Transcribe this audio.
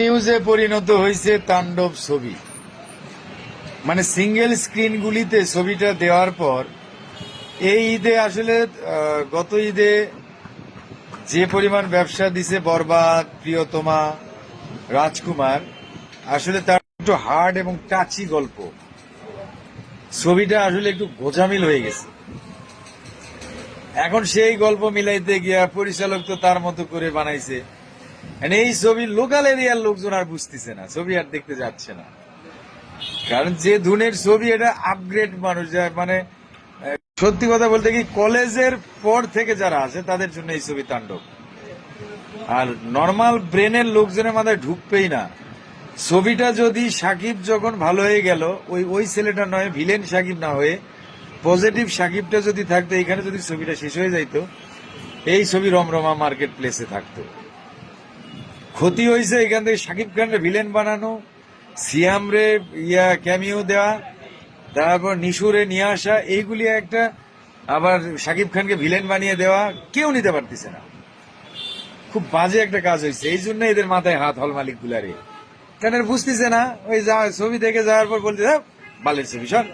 নিউজে পরিণত হয়েছে তাণ্ডব ছবি। মানে সিঙ্গেল স্ক্রিনগুলিতে ছবিটা দেওয়ার পর, এই ঈদে আসলে গত ঈদে যে পরিমাণ ব্যবসা দিছে বরবাদ, প্রিয়তমা, রাজকুমার, আসলে তার একটু হার্ড এবং টাচি গল্প। ছবিটা আসলে একটু গোজামিল হয়ে গেছে। এখন সেই গল্প মিলাইতে গিয়া পরিচালক তো তার মতো করে বানাইছে। এই ছবি লোকাল এরিয়ার লোকজন আর বুঝতেছে না, ছবি আর দেখতে যাচ্ছে না। কারণ যে ধুনের ছবি, এটা আপগ্রেড মানুষ মানে সত্যি কথা বলতে কি, কলেজের পর থেকে যারা আছে, তাদের জন্য এই ছবি তাণ্ডব। আর নর্মাল ব্রেনের লোকজনের মাথায় ঢুকবেই না। ছবিটা যদি সাকিব যখন ভালো হয়ে গেল, ওই ওই ছেলেটা নয়, ভিলেন সাকিব না হয়ে পজিটিভ সাকিবটা যদি থাকতো এখানে যদি ছবিটা শেষ হয়ে যাইতো, এই ছবি রমরমা মার্কেট প্লেসে থাকতো। ক্ষতি হয়েছে এখান থেকে সাকিব খানরে ভিলেন বানানো সিয়াম রে ইয়া ক্যামিও দেওয়া তারপর নিশুরে নিয়ে আসা এইগুলি একটা আবার সাকিব খানকে ভিলেন বানিয়ে দেওয়া কেউ নিতে পারতেছে না। খুব বাজে একটা কাজ হয়েছে। এই জন্য এদের মাথায় হাত হল মালিক গুলারে কেন বুঝতেছে না? ওই যা ছবি দেখে যাওয়ার পর বলতে "হ্যাঁ, বালের ছবি সর